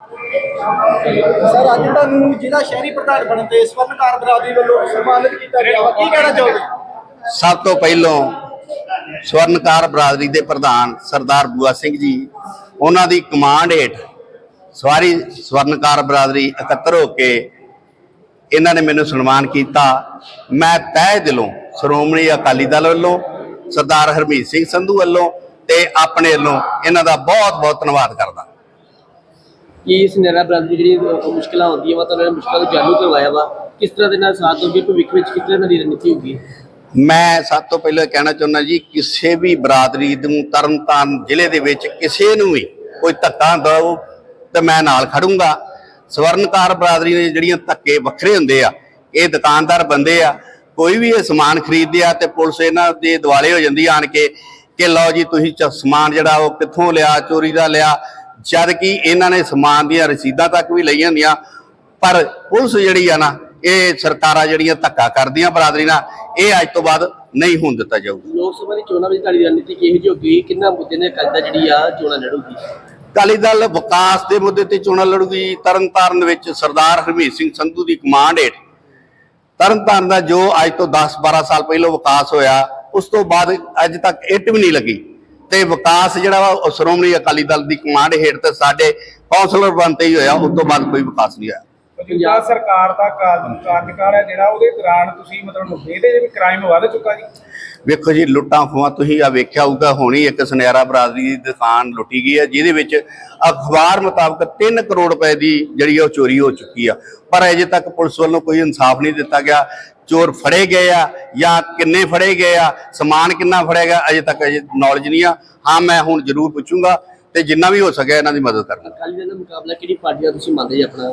Sir, ਅੱਜ ਤੁਹਾਨੂੰ ਜ਼ਿਲ੍ਹਾ ਸ਼ਹਿਰੀ ਪ੍ਰਧਾਨ ਬਣਨ ਤੇ ਸਵਰਨਕਾਰ ਬਰਾਦਰੀ ਵੱਲੋਂ ਸਨਮਾਨਿਤ ਕੀਤਾ ਗਿਆ ਵਾ। ਕੀ ਕਹਿਣਾ ਚਾਹੋਗੇ? ਸਭ ਤੋਂ ਪਹਿਲੋਂ ਸਵਰਨਕਾਰ ਬਰਾਦਰੀ ਦੇ ਪ੍ਰਧਾਨ ਸਰਦਾਰ ਬੂਆ ਸਿੰਘ ਜੀ, ਉਹਨਾਂ ਦੀ ਕਮਾਂਡ ਹੇਠ ਸਵਾਰੀ ਸਵਰਨਕਾਰ ਬਰਾਦਰੀ ਇਕੱਤਰ ਹੋ ਕੇ ਇਹਨਾਂ ਨੇ ਮੈਨੂੰ ਸਨਮਾਨ ਕੀਤਾ। ਮੈਂ ਤਹਿ ਦਿਲੋਂ ਸ਼੍ਰੋਮਣੀ ਅਕਾਲੀ ਦਲ ਵੱਲੋਂ, ਸਰਦਾਰ ਹਰਮੀਤ ਸਿੰਘ ਸੰਧੂ ਵੱਲੋਂ ਤੇ ਆਪਣੇ ਵੱਲੋਂ ਇਹਨਾਂ ਦਾ ਬਹੁਤ ਬਹੁਤ ਧੰਨਵਾਦ ਕਰਦਾ। ਕਿ ਇਸ ਨੈਰਾ ਬਰਾਦਰੀ ਜਿਹੜੀ ਅਹ, ਮੁਸ਼ਕਲਾਂ ਆਉਂਦੀਆਂ ਵਾ ਤਾਂ ਉਹਨਾਂ ਨੇ ਮੁਸ਼ਕਲਾਂ ਨੂੰ ਜਾਣੂ ਕਰਵਾਇਆ ਵਾ। ਕਿਸ ਤਰ੍ਹਾਂ ਦੇ ਨਾਲ ਸਾਥ ਦੋਗੇ? ਭਵਿੱਖ ਵਿੱਚ ਕਿਸ ਤਰ੍ਹਾਂ ਦੀ ਰਣਨੀਤੀ ਹੋਊਗੀ? ਮੈਂ ਸਭ ਤੋਂ ਪਹਿਲਾਂ ਇਹ ਕਹਿਣਾ ਚਾਹੁੰਦਾ ਜੀ ਕਿਸੇ ਵੀ ਬਰਾਦਰੀ ਨੂੰ ਤਰਨਤਾਰਨ ਜ਼ਿਲ੍ਹੇ ਦੇ ਵਿੱਚ ਕਿਸੇ ਨੂੰ ਵੀ ਕੋਈ ਧੱਕਾ ਦਿਓ ਤੇ ਮੈਂ ਨਾਲ ਖੜੂੰਗਾ। ਸਵਰਨਕਾਰ ਬਰਾਦਰੀ ਦੇ ਜਿਹੜੀਆਂ ਧੱਕੇ ਵੱਖਰੇ ਹੁੰਦੇ ਆ ਇਹ ਦੁਕਾਨਦਾਰ ਬੰਦੇ ਆ ਕੋਈ ਵੀ ਇਹ ਸਮਾਨ ਖਰੀਦਦੇ ਆ ਤੇ ਪੁਲਿਸ ਇਹਨਾਂ ਦੇ ਦਿਵਾਲੇ ਹੋ ਜਾਂਦੀ ਆ ਆਣ ਕੇ ਕਿ ਲਓ ਜੀ ਤੁਸੀਂ ਚ- ਸਮਾਨ ਜਿਹੜਾ ਉਹ ਕਿੱਥੋਂ ਲਿਆ ਚੋਰੀ ਦਾ ਲਿਆ ਜਦ ਕਿ ਇਹਨਾਂ ਨੇ ਸਮਾਨ ਦੀਆਂ ਰਸੀਦਾਂ ਤੱਕ ਵੀ ਲਈਆਂ ਹੁੰਦੀਆਂ ਪਰ ਪੁਲਿਸ ਜਿਹੜੀ ਆ ਨਾ ਇਹ ਸਰਕਾਰਾਂ ਜਿਹੜੀਆਂ ਧੱਕਾ ਕਰਦੀਆਂ ਬਰਾਦਰੀ ਨਾਲ ਇਹ ਅੱਜ ਤੋਂ ਬਾਅਦ ਨਹੀਂ ਹੋਣ ਦਿੱਤਾ ਜਾਊਗਾ ਲੋਕ ਸਭਾ ਦੀ ਚੋਣਾਂ ਵਿੱਚ ਤੁਹਾਡੀ ਰਣਨੀਤੀ ਕਿਹੋ ਜਿਹੀ ਹੋਗੀ ਕਿੰਨਾ ਮੁੱਦੇ ਨੇ? ਕਰਦਾ ਜਿਹੜੀ ਆ ਚੋਣਾਂ ਲੜੂਗੀ। ਅਕਾਲੀ ਦਲ ਵਿਕਾਸ ਦੇ ਮੁੱਦੇ ਤੇ ਚੋਣਾਂ ਲੜੂਗੀ। ਤਰਨਤਾਰਨ ਵਿੱਚ ਸਰਦਾਰ ਹਰਮੀਤ ਸਿੰਘ ਸੰਧੂ ਦੀ ਕਮਾਂਡ ਹੇਠ ਤਰਨਤਾਰਨ ਦਾ ਜੋ ਅੱਜ ਤੋਂ 10-12 ਸਾਲ ਪਹਿਲਾਂ ਵਿਕਾਸ ਹੋਇਆ ਉਸ ਤੋਂ ਬਾਅਦ ਅੱਜ ਤੱਕ ਇੱਟ ਵੀ ਨਹੀਂ ਲੱਗੀ। ਤੇ ਵਿਕਾਸ ਜਿਹੜਾ ਵਾ ਉਹ ਸ਼੍ਰੋਮਣੀ ਅਕਾਲੀ ਦਲ ਦੀ ਕਮਾਂਡ ਹੇਠ ਤੇ ਸਾਡੇ ਕੌਂਸਲਰ ਬਣਤੇ ਹੀ ਹੋਇਆ ਉਸ ਤੋਂ ਬਾਅਦ ਕੋਈ ਵਿਕਾਸ ਨਹੀਂ ਹੋਇਆ। ਮੌਜੂਦਾ ਸਰਕਾਰ ਦਾ ਕਾਰਜਕਾਲ ਹੈ ਜਿਹੜਾ ਉਹਦੇ ਦੌਰਾਨ ਤੁਸੀਂ ਮਤਲਬ ਇਹਦੇ ਵੀ ਕ੍ਰਾਈਮ ਵੱਧ ਚੁੱਕਾ ਜੀ। ਵੇਖੋ ਜੀ ਲੁੱਟਾਂ ਖੋਹਾਂ ਤੁਸੀਂ ਆ ਵੇਖਿਆ ਹੋਊਗਾ ਹੋਣੀ ਇੱਕ ਸੁਨਿਆਰਾ ਬਰਾਦਰੀ ਦੀ ਦੁਕਾਨ ਲੁੱਟੀ ਗਈ ਹੈ ਜਿਹਦੇ ਵਿੱਚ ਅਖਬਾਰ ਮੁਤਾਬਕ 3 ਕਰੋੜ ਰੁਪਏ ਦੀ ਜਿਹੜੀ ਉਹ ਚੋਰੀ ਹੋ ਚੁੱਕੀ ਆ। ਪਰ ਅਜੇ ਤੱਕ ਪੁਲਿਸ ਵੱਲੋਂ ਕੋਈ ਇਨਸਾਫ ਨਹੀਂ ਦਿੱਤਾ ਗਿਆ। ਚੋਰ ਫੜੇ ਗਏ ਆ ਜਾਂ ਕਿੰਨੇ ਫੜੇ ਗਏ ਆ ਸਮਾਨ ਕਿੰਨਾ ਫੜਿਆ ਗਿਆ ਅਜੇ ਤੱਕ ਅਜੇ ਨੌਲੇਜ ਨਹੀਂ ਆ। ਹਾਂ ਮੈਂ ਹੁਣ ਜ਼ਰੂਰ ਪੁੱਛੂੰਗਾ ਤੇ ਜਿੰਨਾ ਵੀ ਹੋ ਸਕਿਆ ਇਹਨਾਂ ਦੀ ਮਦਦ ਕਰਾਂਗਾ ਅਕਾਲੀ ਦਲ ਦਾ ਮੁਕਾਬਲਾ ਕਿਹੜੀ ਪਾਰਟੀ ਨਾਲ ਤੁਸੀਂ ਮੰਨਦੇ ਜੀ ਆਪਣਾ?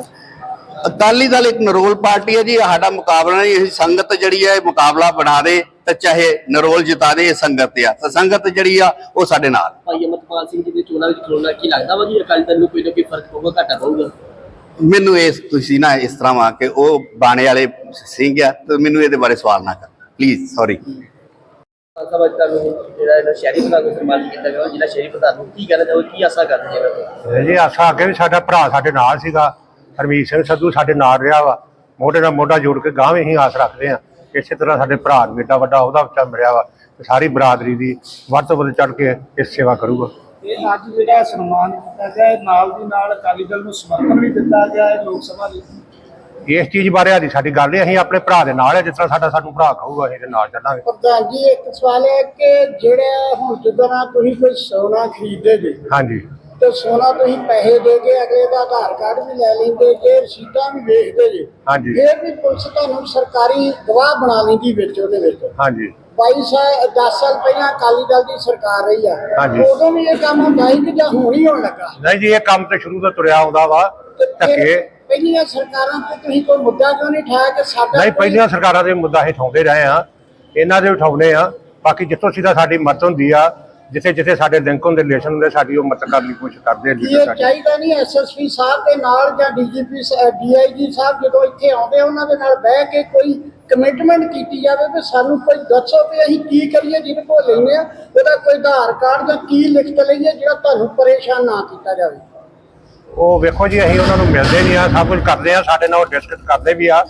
ਅਕਾਲੀ ਦਲ ਇੱਕ ਨਰੋਲ ਪਾਰਟੀ ਹੈ ਜੀ ਸਾਡਾ ਮੁਕਾਬਲਾ ਨਹੀਂ ਇਹ ਸੰਗਤ ਜਿਹੜੀ ਹੈ ਮੁਕਾਬਲਾ ਬਣਾ ਦੇ ਤੇ ਚਾਹੇ ਨਰੋਲ ਜਿਤਾ ਦੇ ਇਹ ਸੰਗਤ ਆ। ਤੇ ਸੰਗਤ ਜਿਹੜੀ ਆ ਉਹ ਸਾਡੇ ਨਾਲ। ਭਾਈ ਅਮਰਪਾਲ ਸਿੰਘ ਜੀ ਦੇ ਚੋਣਾਂ ਵਿੱਚ ਖਲੋਣਾ ਕੀ ਲੱਗਦਾ ਵਾ ਜੀ? ਅਕਾਲੀ ਦਲ ਨੂੰ ਕੋਈ ਨਾ ਕੋਈ ਫ਼ਰਕ ਪਊਗਾ ਘਾਟਾ ਪਊਗਾ। ਮੈਨੂੰ ਇਸ ਤੁਸੀਂ ਨਾ ਇਸ ਤਰ੍ਹਾਂ ਵਾ ਕਿ ਉਹ ਬਾਣੇ ਵਾਲੇ ਸਿੰਘ ਆ ਤੇ ਮੈਨੂੰ ਇਹਦੇ ਬਾਰੇ ਸਵਾਲ ਨਾ ਕਰ। ਪਲੀਜ਼ ਸੌਰੀ ਸਭਾ ਚ ਤੁਹਾਨੂੰ ਜਿਹੜਾ ਇਹਨਾਂ ਸ਼ਹਿਰੀ ਪ੍ਰਧਾਨ ਨੂੰ ਸਨਮਾਨ ਕੀਤਾ ਗਿਆ ਉਹ ਜ਼ਿਲ੍ਹਾ ਸ਼ਹਿਰੀ ਪ੍ਰਧਾਨ ਨੂੰ ਕੀ ਕਹਿਣਾ ਚਾਹੋਗੇ ਕੀ ਆਸਾ ਕਰਦੇ ਜੀ ਇਹਨਾਂ ਤੋਂ ਜੀ ਆਸਾ ਅੱਗੇ ਵੀ ਸਾਡਾ ਭਰਾ ਸਾਡੇ ਨਾਲ ਸੀਗਾ ਹਰਮੀਤ ਸਿੰਘ ਸੰਧੂ ਸਾਡੇ ਨਾਲ ਰਿਹਾ ਵਾ। ਮੋਢੇ ਨਾਲ ਮੋਢਾ ਜੋੜ ਕੇ ਗਾਂਵੇਂ ਹੀ ਆਸ ਰੱਖਦੇ ਆ ਇਸੇ ਤਰ੍ਹਾਂ ਸਾਡੇ ਭਰਾ ਨੂੰ ਏਡਾ ਵੱਡਾ ਉਹਦਾ ਬੱਚਾ ਮਿਲਿਆ ਵਾ ਤੇ ਸਾਰੀ ਬਰਾਦਰੀ ਦੀ ਵੱਧ ਤੋਂ ਵੱਧ ਚੜ ਕੇ ਇਸ ਸੇਵਾ ਕਰੂਗਾ। ਇਹ ਅੱਜ ਜਿਹੜਾ ਸਨਮਾਨ ਕੀਤਾ ਗਿਆ ਇਹ ਨਾਲ ਦੀ ਨਾਲ ਅਕਾਲੀ ਦਲ ਨੂੰ ਸਮਰਥਨ ਵੀ ਦਿੱਤਾ ਗਿਆ ਹੈ ਲੋਕ ਸਭਾ ਲਈ। ਇਸ ਚੀਜ਼ ਬਾਰੇ ਆਦੀ ਸਾਡੀ ਗੱਲ ਨਹੀਂ ਅਸੀਂ ਆਪਣੇ ਭਰਾ ਦੇ ਨਾਲ ਹੈ ਜਿਸ ਤਰ੍ਹਾਂ ਸਾਡਾ ਸਾਨੂੰ ਭਰਾ ਕਹੂਗਾ ਅਸੀਂ ਇਹਦੇ ਨਾਲ ਚੱਲਾਂਗੇ। ਪ੍ਰਧਾਨ ਜੀ ਇੱਕ ਸਵਾਲ ਹੈ ਕਿ ਜਿਹੜਾ ਹੁਣ ਜਿੱਦਾਂ ਤੁਸੀਂ ਕੋਈ ਸੋਨਾ ਖਰੀਦਦੇ ਜੀ ਹਾਂਜੀ। ਤੇ ਸੋਨਾ ਤੁਸੀਂ ਪੈਸੇ ਦੇ ਕੇ ਅਗਲੇ ਦਾ ਆਧਾਰ ਕਾਰਡ ਵੀ ਲੈ ਲੈਂਦੇ ਜੇ ਰਸੀਦਾਂ ਵੀ ਵੇਖਦੇ ਜੀ। ਹਾਂਜੀ। ਫਿਰ ਵੀ ਪੁਲਿਸ ਤੁਹਾਨੂੰ ਸਰਕਾਰੀ ਗਵਾਹ ਬਣਾ ਲੈਂਦੀ ਵਿੱਚ ਉਹਦੇ ਵਿੱਚ। ਹਾਂਜੀ। 22 ਸਾਲ 10 ਸਾਲ ਪਹਿਲਾਂ ਅਕਾਲੀ ਦਲ ਦੀ ਸਰਕਾਰ ਰਹੀ ਆ। ਹਾਂਜੀ। ਉਦੋਂ ਵੀ ਇਹ ਕੰਮ ਹੁੰਦਾ ਸੀ ਕਿ ਜਾਂ ਹੁਣ ਹੀ ਹੋਣ ਲੱਗਾ? ਨਹੀਂ ਜੀ ਇਹ ਕੰਮ ਤੇ ਸ਼ੁਰੂ ਤੋਂ ਤੁਰਿਆ ਆਉਂਦਾ ਵਾ ਤੇ ਫਿਰ ਧੱਕੇ। ਪਹਿਲੀਆਂ ਸਰਕਾਰਾਂ ਤੇ ਤੁਸੀਂ ਕੋਈ ਮੁੱਦਾ ਕਿਉਂ ਨਹੀਂ ਠਾਇਆ ਕਿ ਸਾਡਾ ਨਹੀਂ ਕੋਈ- ਪਹਿਲੀਆਂ ਸਰਕਾਰਾਂ ਦੇ ਮੁੱਦਾ ਅਸੀਂ ਉਠਾਉਂਦੇ ਰਹੇ ਆ। ਇਹਨਾਂ ਦੇ ਉਠਾਉਨੇ ਆ। ਬਾਕੀ ਜਿੱਥੋਂ ਸਿੱਧਾ ਸਾਡੀ ਮਦਦ ਹੁੰਦੀ ਆ ਜਿੱਥੇ ਜਿੱਥੇ ਸਾਡੇ ਲਿੰਕ ਹੁੰਦੇ ਰਿਲੇਸ਼ਨ ਹੁੰਦੇ ਸਾਡੀ ਉਹ ਮਦਦ ਕਰਨ ਦੀ ਕੋਸ਼ਿਸ਼ ਕਰਦੇ ਆ ਇਹ ਸਾਡੇ ਚਾਹੀਦਾ ਨਹੀਂ ਐਸਐਸਪੀ ਸਾਹਿਬ ਦੇ ਨਾਲ ਜਾਂ ਡੀਜੀਪੀ ਡੀਆਈਜੀ ਸਾਹਿਬ ਜਦੋਂ ਇੱਥੇ ਆਉਂਦੇ ਉਹਨਾਂ ਦੇ ਨਾਲ ਬਹਿ ਕੇ ਕੋਈ ਕਮਿਟਮੈਂਟ ਕੀਤੀ ਜਾਵੇ ਕਿ ਸਾਨੂੰ ਕੋਈ ਦੱਸੋ ਕਿ ਅਸੀਂ ਕੀ ਕਰੀਏ ਜਿਹਦੇ ਕੋਲ ਲੈਨੇ ਆ ਉਹਦਾ ਕੋਈ ਆਧਾਰ ਕਾਰਡ ਜਾਂ ਕੀ ਲਿਖਤ ਲਈਏ ਜਿਹੜਾ ਤੁਹਾਨੂੰ ਪਰੇਸ਼ਾਨ ਨਾ ਕੀਤਾ ਜਾਵੇ। ਉਹ ਵੇਖੋ ਜੀ ਅਸੀਂ ਉਹਨਾਂ ਨੂੰ ਮਿਲਦੇ ਨਹੀਂ ਆ ਸਭ ਕੁਝ ਕਰਦੇ ਆ ਸਾਡੇ ਨਾਲ ਉਹ ਡਿਸਕਸ ਕਰਦੇ ਵੀ ਆ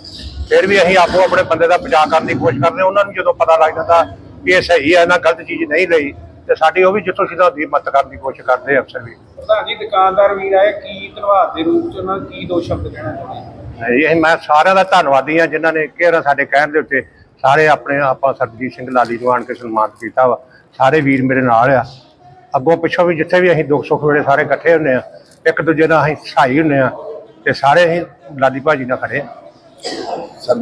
ਫਿਰ ਵੀ ਅਸੀਂ ਆਪੋ ਆਪਣੇ ਬੰਦੇ ਦਾ ਬਚਾਅ ਕਰਨ ਦੀ ਕੋਸ਼ਿਸ਼ ਕਰਦੇ ਆ ਉਹਨਾਂ ਨੂੰ ਜਦੋਂ ਪਤਾ ਲੱਗ ਜਾਂਦਾ ਕਿ ਇਹ ਸਹੀ ਹੈ ਨਾ ਗਲਤ ਚੀਜ਼ ਨਹੀਂ ਲਈ ਤੇ ਸਾਡੀ ਉਹ ਵੀ ਜਿੱਥੋਂ ਸਿੱਧਾ ਦੀ ਮਦਦ ਕਰਨ ਦੀ ਕੋਸ਼ਿਸ਼ ਕਰਦੇ ਅਫਸਰ ਵੀ। ਪ੍ਰਧਾਨ ਜੀ ਦੁਕਾਨਦਾਰ ਵੀਰ ਆਏ ਕੀ ਧੰਨਵਾਦ ਦੇ ਰੂਪ ਚ ਉਹਨਾਂ ਕੀ ਦੋ ਸ਼ਬਦ ਕਹਿਣਾ ਚਾਹੁੰਦੇ? ਅਸੀਂ ਮੈਂ ਸਾਰਿਆਂ ਦਾ ਧੰਨਵਾਦੀ ਆ ਜਿਨ੍ਹਾਂ ਨੇ ਕਿਹਾ ਸਾਡੇ ਕਹਿਣ ਦੇ ਉੱਤੇ ਸਾਰੇ ਆਪਣੇ ਆਪਾਂ ਸਰਜੀਤ ਸਿੰਘ ਲਾਲੀ ਨੂੰ ਆਣ ਕੇ ਸਨਮਾਨਿਤ ਕੀਤਾ ਵਾ। ਸਾਰੇ ਵੀਰ ਮੇਰੇ ਨਾਲ ਆ। ਅੱਗੋਂ ਪਿੱਛੋਂ ਵੀ ਜਿੱਥੇ ਵੀ ਅਸੀਂ ਦੁੱਖ ਸੁੱਖ ਵੇਲੇ ਸਾਰੇ ਇਕੱਠੇ ਹੁੰਨੇ ਆ ਇੱਕ ਦੂਜੇ ਨਾਲ ਅਸੀਂ ਸਹਾਈ ਹੁੰਨੇ ਆ ਤੇ ਸਾਰੇ ਅਸੀਂ ਲਾਲੀ ਭਾਜੀ ਨਾਲ ਖੜੇ ਆ